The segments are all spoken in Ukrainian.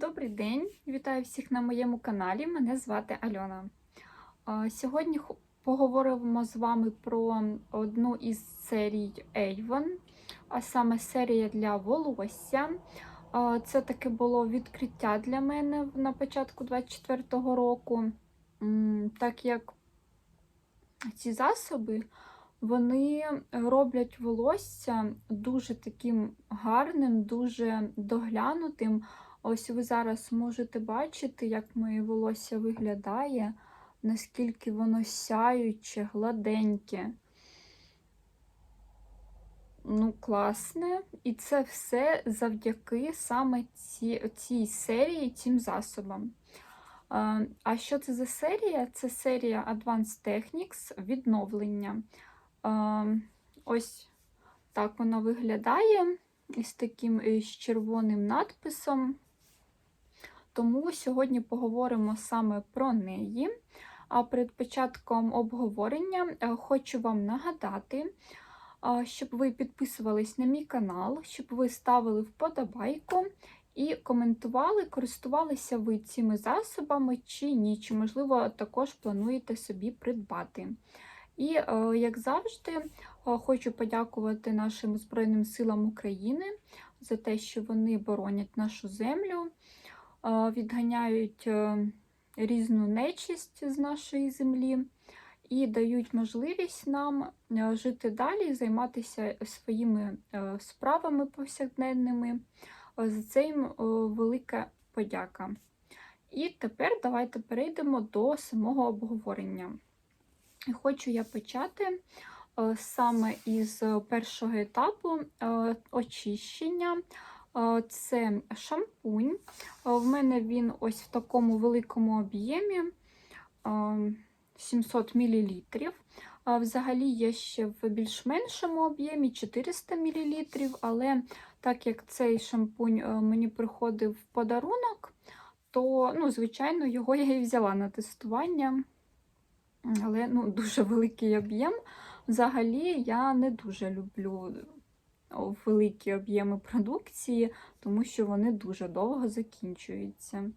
Добрий день! Вітаю всіх на моєму каналі. Мене звати Альона. Сьогодні поговоримо з вами про одну із серій Avon, а саме серія для волосся. Це таке було відкриття для мене на початку 24-го року, так як ці засоби вони роблять волосся дуже таким гарним, дуже доглянутим. Ось ви зараз можете бачити, як моє волосся виглядає, наскільки воно сяюче, гладеньке. Ну, класне. І це все завдяки саме ці, цій серії, цим засобам. А, а що це за серія? Це серія Advanced Techniques відновлення. Ось так вона виглядає із таким е, з червоним надписом. Тому сьогодні поговоримо саме про неї. А перед початком обговорення е, хочу вам нагадати, щоб ви підписувались на мій канал, щоб ви ставили вподобайку і коментували, користувалися ви цими засобами чи ні, чи, можливо, також плануєте собі придбати. І, е, як завжди, е, хочу подякувати нашим Збройним силам України за те, що вони боронять нашу землю, е, відганяють е, різну нечисть з нашої землі і дають можливість нам е, жити далі, займатися своїми е, справами повсякденними. За це їм велика подяка. І тепер давайте перейдемо до самого обговорення. Хочу я почати саме із першого етапу очищення. Це шампунь. Е, В мене він ось в такому великому об'ємі е, 700 мл. Взагалі є ще в більш меншому об'ємі 400 мл, але так як цей шампунь е, мені приходив в подарунок, то, ну, звичайно, його я і взяла на тестування але ну, дуже великий об'єм. Взагалі я не дуже люблю великі об'єми продукції, тому що вони дуже довго закінчуються.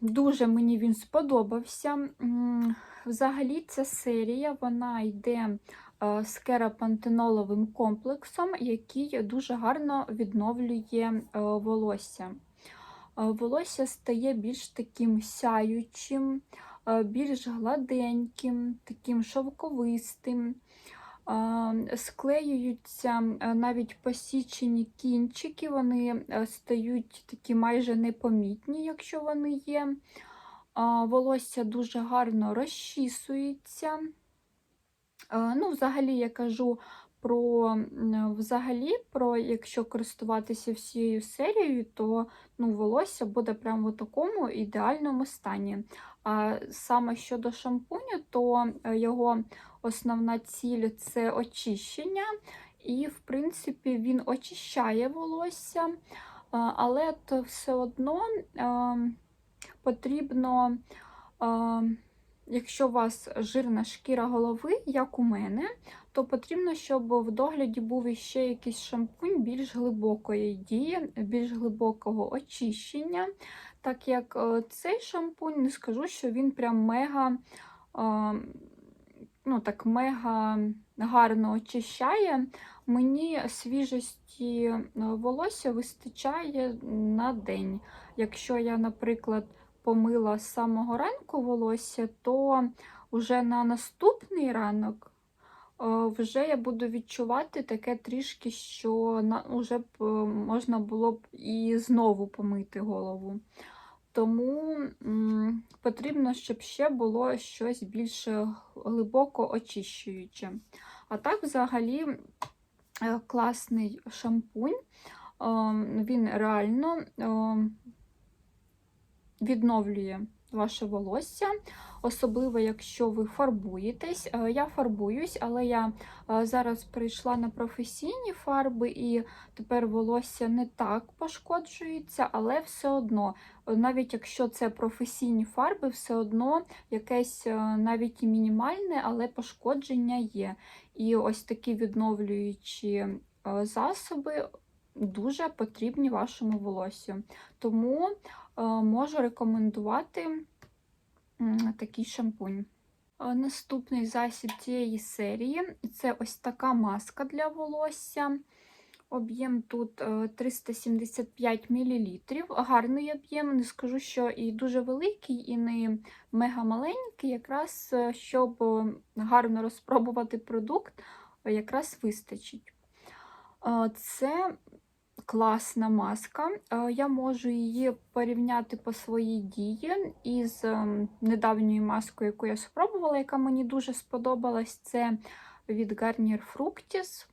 Дуже мені він сподобався. Взагалі, ця серія вона йде з керапантеноловим комплексом, який дуже гарно відновлює е, волосся. Е, Волосся стає більш таким сяючим, е, більш гладеньким, таким шовковистим. Склеюються навіть посічені кінчики, вони е, стають такі майже непомітні, якщо вони є. Волосся дуже гарно розчісується. Ну, взагалі, я кажу про взагалі, про якщо користуватися всією серією, то ну, волосся буде прямо в такому ідеальному стані. А саме щодо шампуню, то е, його основна ціль це очищення, і, в принципі, він очищає волосся, е, але то все одно е, потрібно. Якщо у вас жирна шкіра голови, як у мене, то потрібно, щоб в догляді був іще якийсь шампунь більш глибокої дії, більш глибокого очищення. Так як е, цей шампунь, не скажу, що він прям мега, е, ну так, мега гарно очищає. Мені свіжості е, волосся вистачає на день. Якщо я, наприклад, помила з самого ранку волосся, то вже на наступний ранок е, вже я буду відчувати таке трішки, що вже е, можна було б і знову помити голову. Тому потрібно, щоб ще було щось більш глибоко очищуюче. А так, взагалі, е, класний шампунь. Е, Він реально е, відновлює ваше волосся, особливо, якщо ви фарбуєтесь. Е, Я фарбуюсь, але я е, зараз перейшла на професійні фарби, і тепер волосся не так пошкоджується, але все одно, е, навіть якщо це професійні фарби, все одно якесь навіть і мінімальне, але пошкодження є. І ось такі відновлюючі засоби дуже потрібні вашому волосю. Тому можу рекомендувати такий шампунь. Е, Наступний засіб цієї серії це ось така маска для волосся. Об'єм тут е, 375 мл. Гарний об'єм, не скажу, що і дуже великий, і не мега маленький, якраз е, щоб е, гарно розпробувати продукт, е, якраз вистачить. Е, Це класна маска. Е, Я можу її порівняти по своїй дії із ем, недавньою маскою, яку я спробувала, яка мені дуже сподобалась. Це від Garnier Fructis.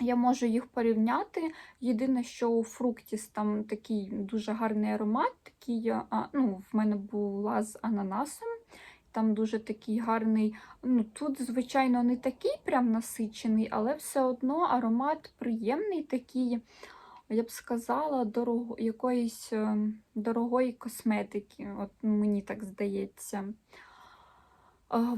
Я можу їх порівняти. Єдине, що у Fructis там такий дуже гарний аромат, такий, ну, в мене була з ананасом. Там дуже такий гарний. Ну, Тут, звичайно, не такий прям насичений, але все одно аромат приємний, такий, я б сказала, дорого, якоїсь е, дорогої косметики. От Мені так здається. Е,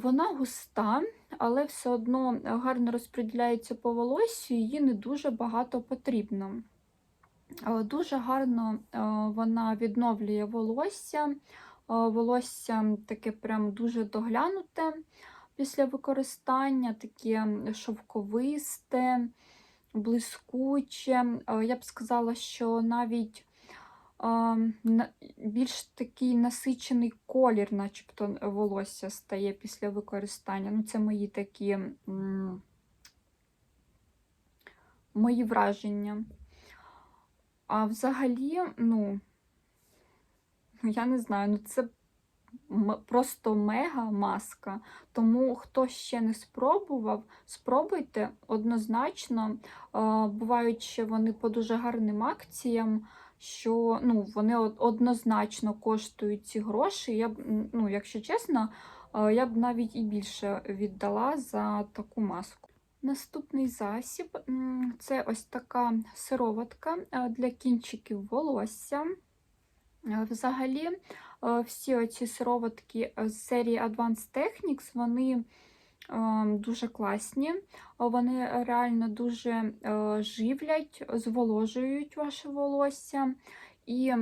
Вона густа, але все одно гарно розподіляється по волосю, її не дуже багато потрібно. Е, Дуже гарно е, вона відновлює волосся. Е, Волосся таке прям дуже доглянуте після використання, таке шовковисте, блискуче. Е, Я б сказала, що навіть е, більш такий насичений колір, начебто волосся стає після використання. Ну, це мої такі мої враження. А взагалі, ну, ну, я не знаю, ну це просто мега маска. Тому хто ще не спробував, спробуйте однозначно. Бувають ще вони по дуже гарним акціям, що ну, вони однозначно коштують ці гроші. Я б, ну, якщо чесно, я б навіть і більше віддала за таку маску. Наступний засіб це ось така сироватка для кінчиків волосся. Е, Взагалі, е, всі оці сироватки з серії Advanced Techniques, вони е, дуже класні, вони реально дуже живлять, зволожують ваше волосся і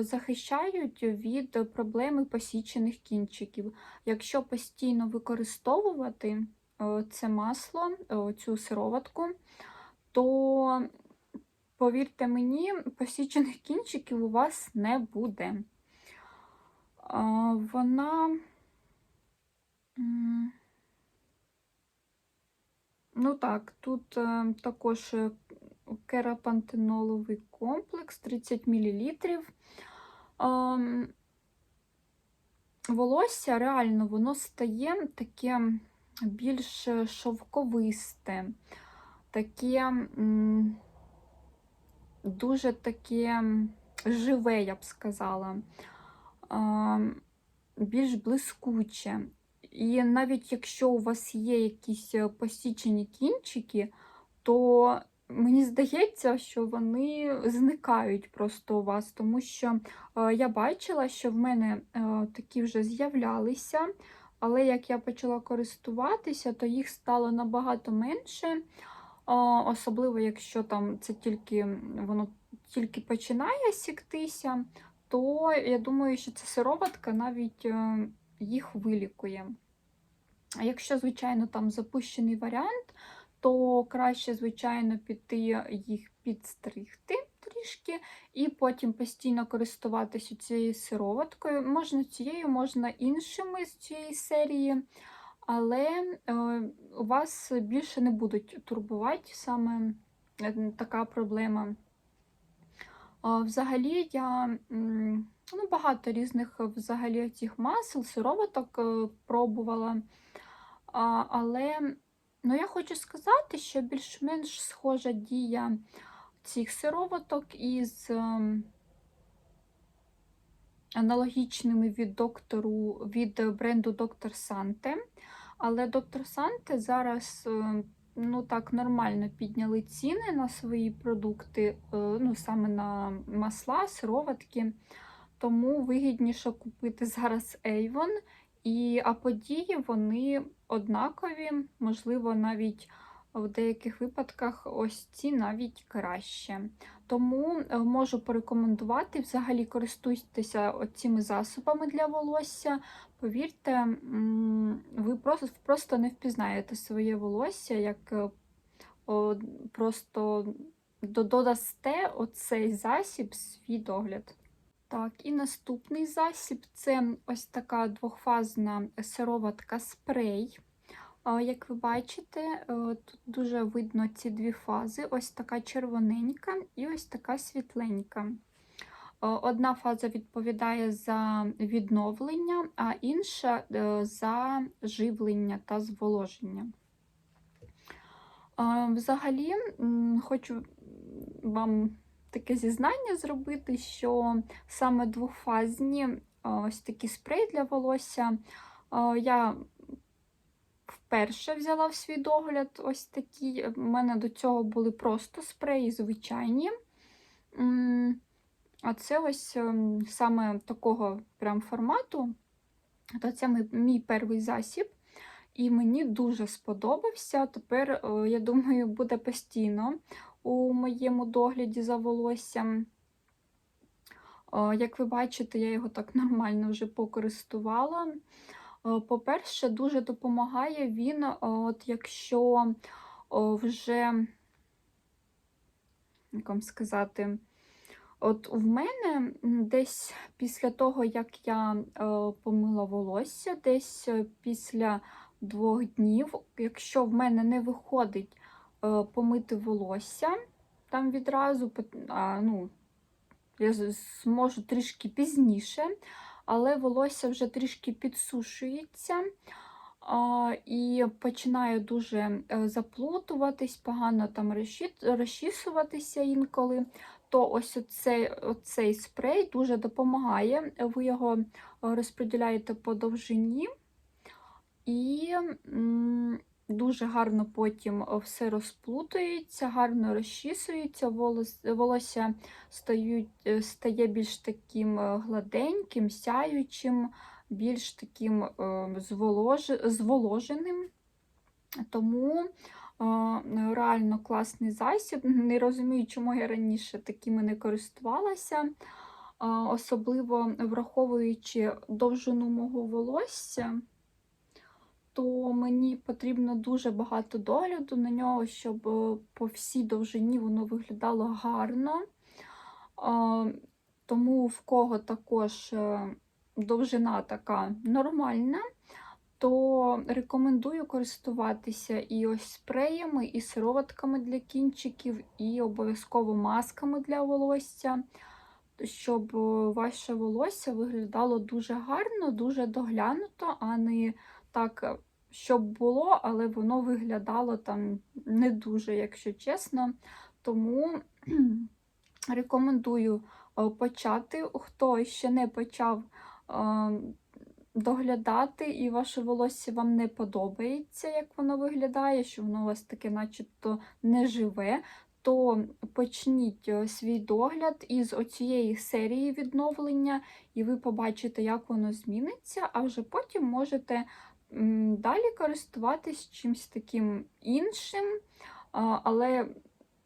захищають від проблеми посічених кінчиків. Якщо постійно використовувати це масло, цю сироватку, то повірте мені, посічених кінчиків у вас не буде. Вона. Ну так, тут е, також е, керапантеноловий комплекс 30 мл. Волосся реально воно стає таке більш шовковисте, таке дуже таке живе, я б сказала, більш блискуче. І навіть якщо у вас є якісь е, посічені кінчики, то мені здається, що вони зникають просто у вас, тому що е, я бачила, що в мене е, такі вже з'являлися, але як я почала користуватися, то їх стало набагато менше. Особливо, якщо там це тільки воно тільки починає сіктися, то я думаю, що ця сироватка навіть е, їх вилікує. А якщо, звичайно, там запущений варіант, то краще, звичайно, піти їх підстригти трішки, і потім постійно користуватися цією сироваткою. Можна цією, можна іншими з цієї серії, але е, у вас більше не будуть турбувати саме е, така проблема. Взагалі я ну, багато різних взагалі цих масел, сироваток е, пробувала. Але ну, я хочу сказати, що більш-менш схожа дія цих сироваток із ем, аналогічними від доктору від бренду Доктор Санте. Але Доктор Санте зараз е, ну так нормально підняли ціни на свої продукти, е, ну саме на масла, сироватки. Тому вигідніше купити зараз Avon. І, а події вони однакові, можливо, навіть в деяких випадках ось ці навіть краще. Тому е, можу порекомендувати взагалі користуйтеся цими засобами для волосся. Повірте, ви просто, просто не впізнаєте своє волосся, як е, просто додасте оцей засіб свій догляд. Так, і наступний засіб це ось така двохфазна сироватка спрей. Як ви бачите, е, тут дуже видно ці дві фази: ось така червоненька і ось така світленька. Е, Одна фаза відповідає за відновлення, а інша е, за живлення та зволоження. Взагалі, хочу вам таке зізнання зробити, що саме двофазні ось такі спрей для волосся я вперше взяла в свій догляд ось такі. У мене до цього були просто спреї звичайні. А це ось ем, саме такого прям формату. То це мій, мій перший засіб. І мені дуже сподобався. Тепер, е, я думаю, буде постійно у моєму догляді за волоссям. Е, Як ви бачите, я його так нормально вже покористувала. Е, По-перше, дуже допомагає він, е, от якщо вже, як вам сказати, От в мене десь після того, як я е, помила волосся, десь е, після двох днів, якщо в мене не виходить е, помити волосся там відразу, ну, я зможу трішки пізніше, але волосся вже трішки підсушується. І починає дуже е, заплутуватись, погано там розчі- розчісуватися інколи то ось оцей, оцей спрей дуже допомагає. Ви його розподіляєте по довжині, і дуже гарно потім все розплутується, гарно розчісується, волос, волосся стають, е, стає більш таким е, гладеньким, сяючим, більш таким е, зволож, зволоженим. Тому Реально класний засіб. Не розумію, чому я раніше такими не користувалася, особливо враховуючи довжину мого волосся, то мені потрібно дуже багато догляду на нього, щоб е, по всій довжині воно виглядало гарно. Тому в кого також е, довжина така нормальна то рекомендую користуватися і ось спреями, і сироватками для кінчиків, і обов'язково масками для волосся, щоб е, ваше волосся виглядало дуже гарно, дуже доглянуто, а не так, щоб було, але воно виглядало там не дуже, якщо чесно. Тому рекомендую е, почати, хто ще не почав. е, доглядати, і ваше волосся вам не подобається, як воно виглядає, що воно у вас таке, начебто, не живе, то почніть е, свій догляд із оцієї серії відновлення, і ви побачите, як воно зміниться, а вже потім можете далі користуватись чимось таким іншим. Але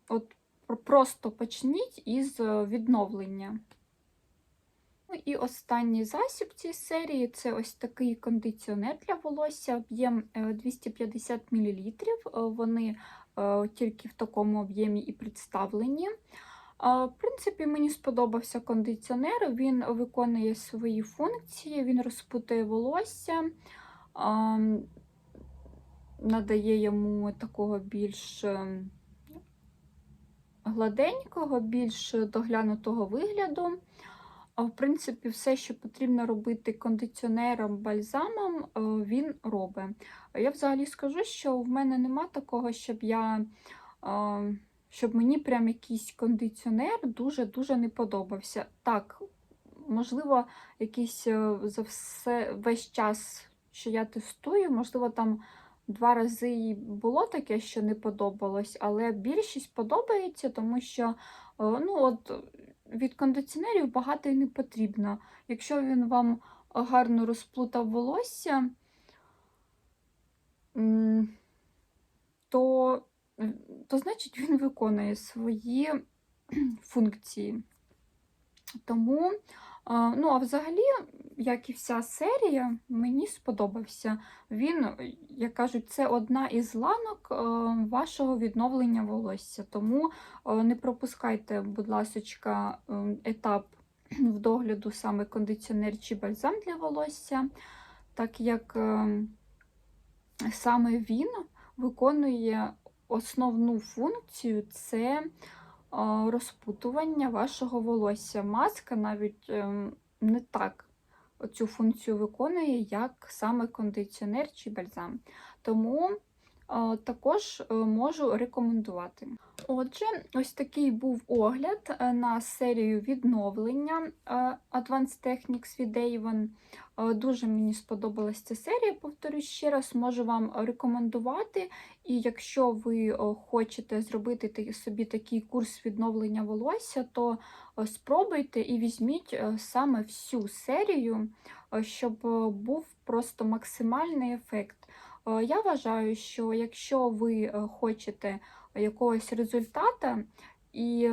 от просто почніть із е, відновлення. Ну і останній засіб цієї серії це ось такий кондиціонер для волосся, об'єм е, 250 мл. Е, Вони е, тільки в такому об'ємі і представлені. Е, В принципі, мені сподобався кондиціонер, він виконує свої функції, він розпутує волосся, надає йому такого більш е, гладенького, більш доглянутого вигляду. А, В принципі, все, що потрібно робити кондиціонером, бальзамом, е, він робить. Я взагалі скажу, що в мене нема такого, щоб я. е, Щоб мені прям якийсь кондиціонер дуже-дуже не подобався. Так, можливо, якийсь е, за все весь час, що я тестую, можливо, там два рази і було таке, що не подобалось, але більшість подобається, тому що е, ну, от, від кондиціонерів багато і не потрібно. Якщо він вам гарно розплутав волосся, то то значить він виконує свої функції. Тому, ну, а взагалі, як і вся серія, мені сподобався. Він, як кажуть, це одна із ланок е, вашого відновлення волосся. Тому е, не пропускайте, будь ласочка, е, етап в догляду саме кондиціонер чи бальзам для волосся, так як саме він виконує основну функцію це розпутування вашого волосся. Маска навіть ем, не так цю функцію виконує, як саме кондиціонер чи бальзам. Тому також е, можу рекомендувати. Отже, ось такий був огляд е, на серію відновлення е, Advanced Techniques від Avon. Дуже мені сподобалась ця серія, повторюсь ще раз, можу вам рекомендувати. І якщо ви хочете зробити собі такий курс відновлення волосся, то спробуйте і візьміть саме всю серію, щоб був просто максимальний ефект. Е, Я вважаю, що якщо ви е, хочете якогось результата, і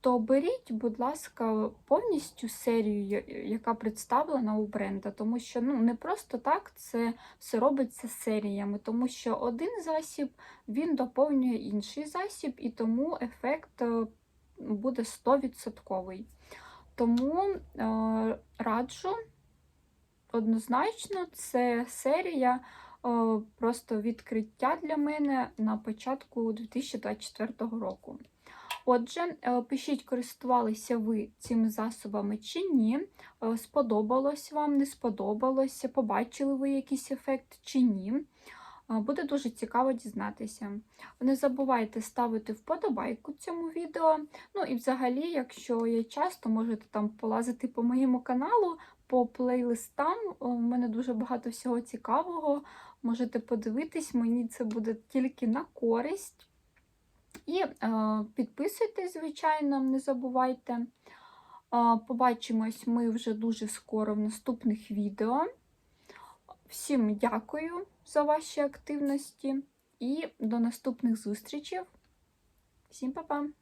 то беріть, будь ласка, повністю серію, яка представлена у бренда, тому що ну, не просто так це все робиться серіями, тому що один засіб він доповнює інший засіб, і тому ефект е, буде 100%. Тому е, раджу. Однозначно, це серія просто відкриття для мене на початку 2024 року. Отже, е, пишіть, користувалися ви цими засобами чи ні, е, сподобалось вам, не сподобалося, побачили ви якийсь ефект чи ні. Е, Буде дуже цікаво дізнатися. Не забувайте ставити вподобайку цьому відео. Ну і взагалі, якщо є час, то можете там полазити по моєму каналу, по плейлистам. У мене дуже багато всього цікавого. Можете подивитись, мені це буде тільки на користь. І е, підписуйтесь, звичайно, не забувайте. Е, побачимось ми вже дуже скоро в наступних відео. Всім дякую за ваші активності і до наступних зустрічей. Всім па-па!